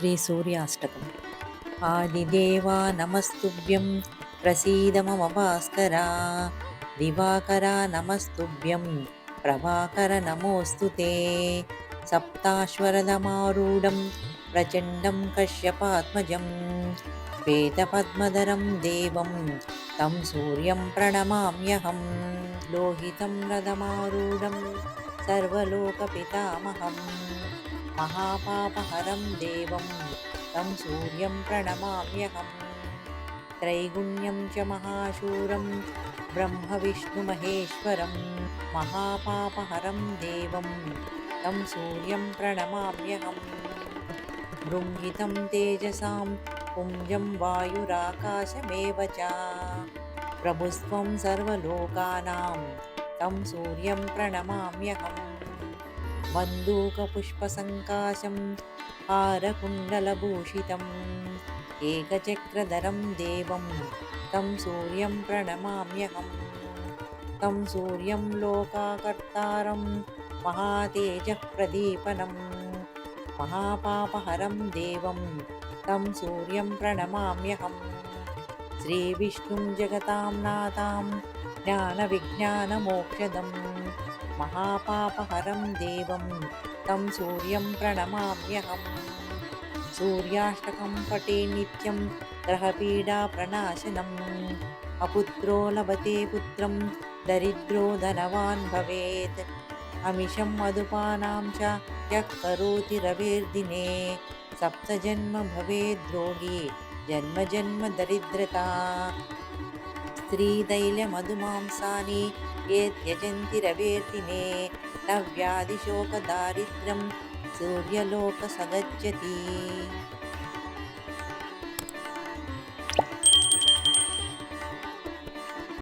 శ్రీ సూర్యాష్టకం. ఆదిదేవా నమస్తుభ్యం. ప్రసీద మమ భాస్కరా. దివాకర నమస్తుభ్యం. ప్రభాకర నమోస్తు తే. సప్తాశ్వరదమారూఢం ప్రచండం కశ్యపాత్మజం. శ్వేతపద్మధరం దేవం. తం సూర్యం ప్రణమామ్యహం. లోహితం రథమారూఢం. సర్వలోకపితామహం. महापापहरं देवं तं सूर्यं प्रणमाम्यहं त्रैगुण्यं च महाशूरं ब्रह्मविष्णुमहेश्वरं महापापहरं देवं तं सूर्यं प्रणमाम्यहं बृंहितं तेजसां पुञ्जं वायुराकाशमेव च प्रभुस्त्वं सर्वलोकानां तं सूर्यं प्रणमाम्यहम् बन्दूकपुष्पसङ्काशं हारकुण्डलभूषितम् एकचक्रधरं देवं तं सूर्यं प्रणमाम्यहम् तं सूर्यं लोकाकर्तारं महातेजःप्रदीपनं महापापहरं देवं तं सूर्यं प्रणमाम्यहम् श्रीविष्णुं जगतां नाथां ज्ञानविज्ञानमोक्षदम् महापापहरं देवं तं सूर्यं प्रणमाम्यहम् सूर्याष्टकं पटे नित्यं ग्रहपीडाप्रणाशनम् अपुत्रो लभते पुत्रं दरिद्रो धनवान् भवेत् अमिषं मधुपानां च यः करोति रवेर्दिने सप्तजन्म भवेद्रोगी जन्म जन्म दरिद्रता स्त्रीतैलमधुमांसानि ये त्यजन्ति रवेर्दिने न व्याधिशोकदारिद्र्यं सूर्यलोकसगच्छति